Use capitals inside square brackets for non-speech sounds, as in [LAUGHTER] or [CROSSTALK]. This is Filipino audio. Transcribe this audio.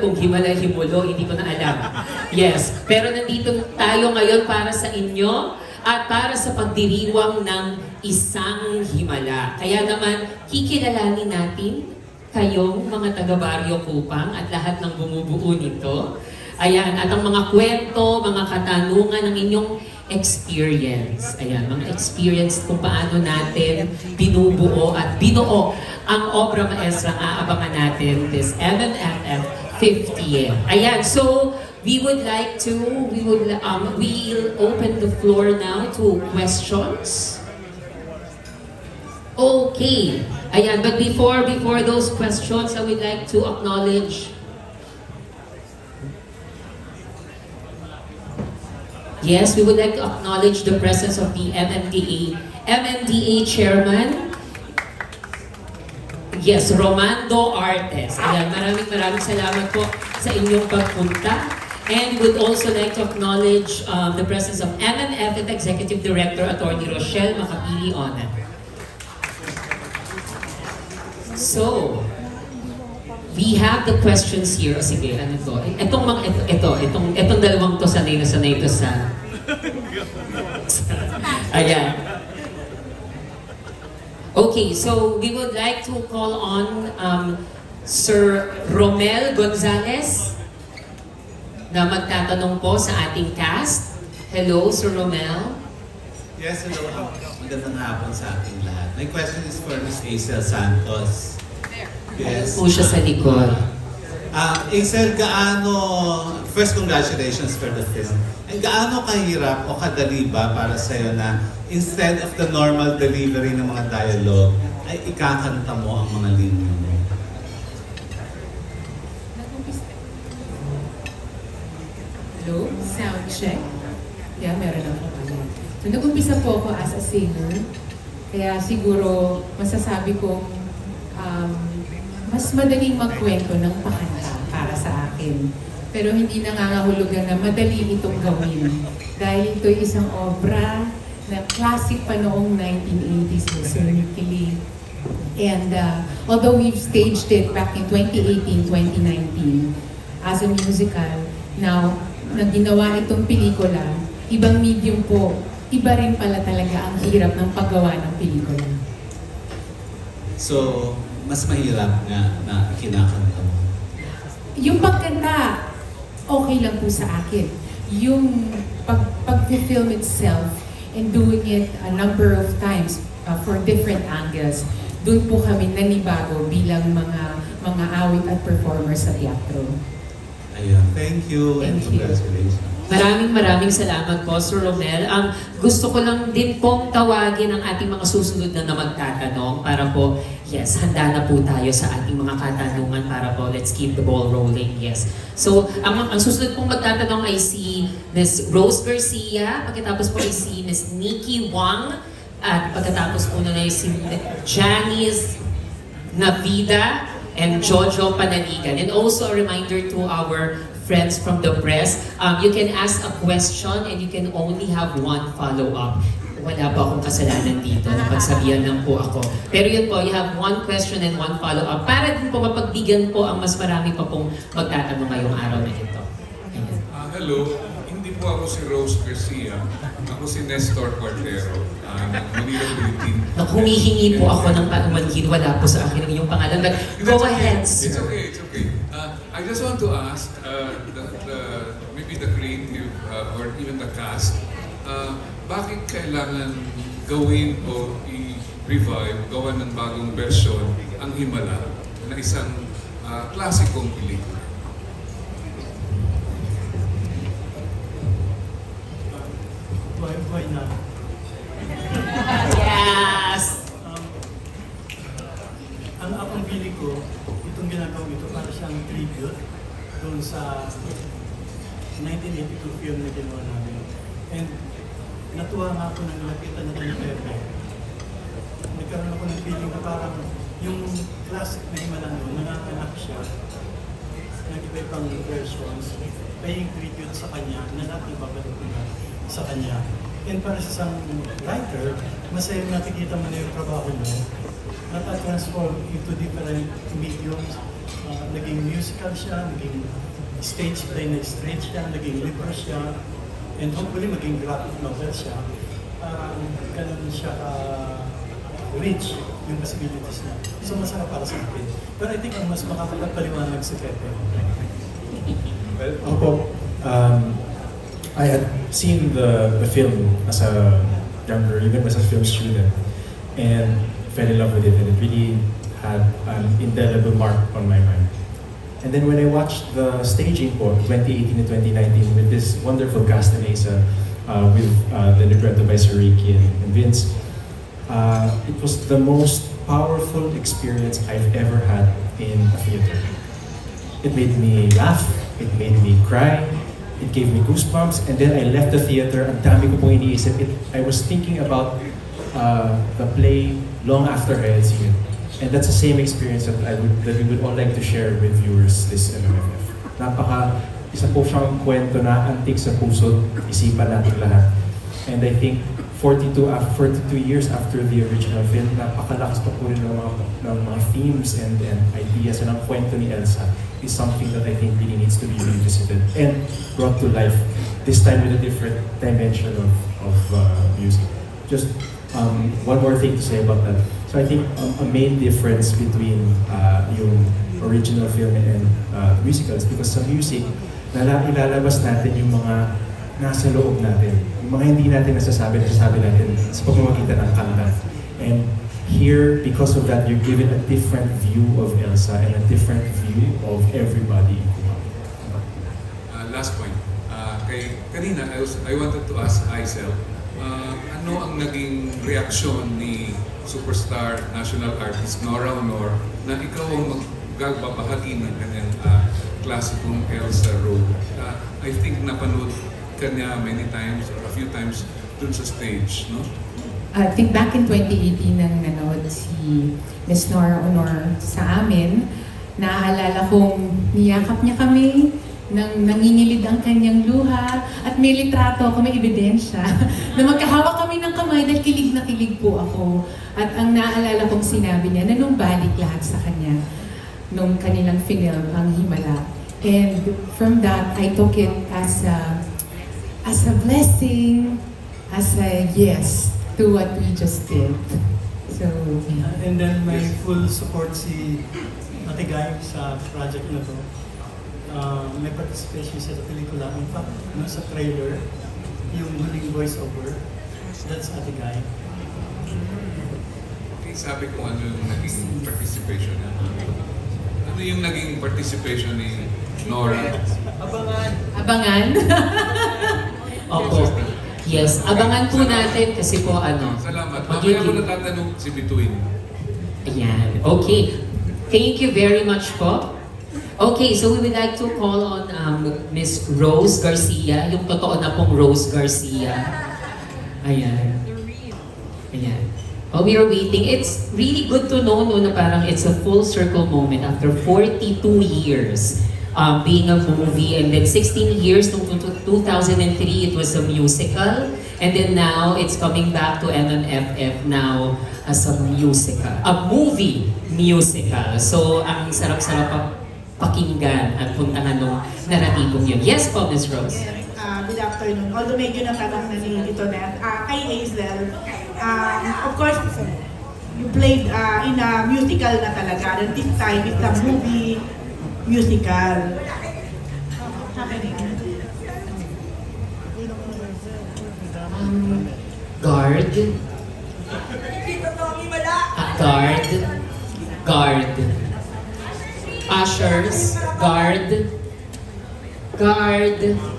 kung himalay himulo, hindi ko na alam. Yes, pero nandito tayo ngayon para sa inyo at para sa pagdiriwang ng isang himala. Kaya naman, kikilalanin natin kayong mga taga-Baryo Kupang at lahat ng bumubuo nito. Ayan, at ang mga kwento, mga katanungan ng inyong experience. Ayan, mga experience kung paano natin binubuo at binuo ang obra maestra ang aabangan natin this MMFF 50th. Ayan, so we would like to, we would, um, we'll open the floor now to questions. Okay. Ayan, but before before those questions, I would like to acknowledge Yes, we would like to acknowledge the presence of the MMDA MMDA chairman. Yes, Romando Artes. Ayan, maraming maraming salamat po sa inyong pagpunta. And would also like to acknowledge um, the presence of MMF and Executive Director Attorney Rochelle Makapili Ona. So, we have the questions here. O sige, ano to? Itong mga, ito, ito, itong, itong dalawang to, sanay na sanay to sa... [LAUGHS] Ayan. Okay, so we would like to call on um, Sir Romel Gonzalez na magtatanong po sa ating cast. Hello, Sir Romel. Yes, hello. Magandang hapon sa ating lahat. My question is for Ms. Hazel Santos. Yes. Po siya sa likod. Ah, Hazel, gaano, first congratulations for the film. And gaano kahirap o kadali ba para sa'yo na instead of the normal delivery ng mga dialogue, ay ikakanta mo ang mga linya mo? Hello? Sound check. Yeah, meron ako pala. So, nag-umpisa po ako as a singer. Kaya siguro, masasabi kong um, mas madaling magkwento ng pakanta para sa akin. Pero hindi nangangahulugan na madali itong gawin. Dahil ito isang obra na classic pa noong 1980s ni Sir Nicky Lee. And uh, although we've staged it back in 2018, 2019 as a musical, now, na ginawa itong pelikula, ibang medium po, iba rin pala talaga ang hirap ng paggawa ng pelikula. So, mas mahirap nga na kinakanta mo. Yung pagkanta, okay lang po sa akin. Yung pag, pag-film itself and doing it a number of times uh, for different angles, doon po kami nanibago bilang mga mga awit at performers sa teatro. Ayun. Thank you and Thank you. congratulations. Maraming maraming salamat po, Sir Romel. Ang gusto ko lang din pong tawagin ang ating mga susunod na na magtatanong para po, yes, handa na po tayo sa ating mga katanungan para po, let's keep the ball rolling, yes. So, ang, ang susunod pong magtatanong ay si Ms. Rose Garcia, pagkatapos po ay si Ms. Nikki Wang, at pagkatapos po nun ay si Janice Navida and Jojo Pananigan. And also a reminder to our friends from the press, um, you can ask a question and you can only have one follow-up. Wala pa akong kasalanan dito. Napagsabihan lang po ako. Pero yun po, you have one question and one follow-up para din po mapagbigyan po ang mas marami pa pong magtatanong ngayong araw na ito. Ayan. Ah, hello, hindi po ako si Rose Garcia. Ako si Nestor Cordero ah, ng Manila. Nang humihingi po ako ng panumanhin, wala po sa akin ang iyong pangalan. But go It's okay. ahead, It's okay, it's okay. Uh, I just want to ask uh, the, the, maybe the creative uh, or even the cast, uh, bakit kailangan gawin o i-revive, gawa ng bagong version ang Himala na isang uh, klasikong pelikula? Why, why not? Yes! Um, ang akong feeling ko, itong ginagawa ito para siyang tribute doon sa 1982 film na ginawa namin. And natuwa nga ako nang nakita na ni Pepe. Nagkaroon ako ng feeling na parang yung classic na Himalan doon, nanganganak siya ng iba-ibang versions, paying tribute sa kanya na natin babalik na sa kanya. And para sa isang writer, masaya nakikita mo na yung trabaho mo nata-transform into different mediums Ah, naging musical siya, naging stage play na straight siya, naging libro siya, and hopefully maging graphic novel siya. Parang ganun siya ka rich yung possibilities niya. So masarap para sa akin. Pero I think ang mas makakapagpaliwanag si Pepe. Well, Opo, um, I had seen the, the film as a younger, even as a film student, and fell in love with it, and it really had an indelible mark on my mind. And then when I watched the staging for 2018 and 2019 with this wonderful cast in ASA, uh, with uh, the libretto by Sir Ricky and, and Vince, uh, it was the most powerful experience I've ever had in a theater. It made me laugh, it made me cry, it gave me goosebumps, and then I left the theater, ang dami ko pong iniisip. It, I was thinking about uh, the play long after I had seen it. And that's the same experience that I would that we would all like to share with viewers this MMFF. Napaka, isa po siyang kwento na antik sa puso, isipan natin lahat. And I think 42 after 42 years after the original film, napakalakas pa po rin ng mga, ng mga themes and, and ideas and ang kwento ni Elsa is something that I think really needs to be revisited and brought to life, this time with a different dimension of, of uh, music. Just um, one more thing to say about that. So I think um, a main difference between uh, yung original film and uh, musicals because sa music, lala ilalabas natin yung mga nasa loob natin. Yung mga hindi natin nasasabi, nasasabi natin sa pamamagitan ng kanta. And here, because of that, you're given a different view of Elsa and a different view of everybody. Uh, last point. Uh, kay, kanina, I, was, I wanted to ask Aisel, uh, ano ang naging reaksyon ni superstar national artist Nora Honor na ikaw ang magbabahagi ng kanyang uh, klasikong Elsa role? Uh, I think napanood ka niya many times or a few times dun sa stage, no? I think back in 2018 nang nanood si Miss Nora Honor sa amin, naaalala kong niyakap niya kami, nang nangingilid ang kanyang luha, at may litrato ako, may ebidensya, [LAUGHS] na magkahawak kami ng kamay dahil kilig na kilig po ako. At ang naaalala kong sinabi niya, na nung balik lahat sa kanya, nung kanilang film, ang Himala. And from that, I took it as a, as a blessing, as a yes to what we just did. So, And then may full support si Ate Guy sa project na to. Uh, may participation siya sa pelikula. In fact, ano, sa trailer, yung huling voiceover, that's Ate Guy. Okay, sabi ko ano yung naging participation niya. Ano yung naging participation ni Nora? abangan. Opo. Yes, abangan po natin kasi po ano. Salamat. Mamaya ko natatanong si Bituin. Ayan. Okay. Thank you very much po. Okay, so we would like to call on um, Miss Rose Garcia, yung totoo na pong Rose Garcia. Ayan. Ayan. Oh, we are waiting. It's really good to know no, na parang it's a full circle moment after 42 years um, being a movie and then 16 years, nung 2003 it was a musical and then now it's coming back to MMFF now as a musical, a movie musical. So ang sarap-sarap pa pakinggan at puntahan nung naratibong yun. Yes po, Ms. Rose. Uh, good afternoon. Although medyo natanong na ni Tito Net, uh, kay Hazel, um, of course, you played uh, in a musical na talaga. And this time, it's a movie musical. Um, guard. Ah, guard. Guard. Ushers. Guard. Guard.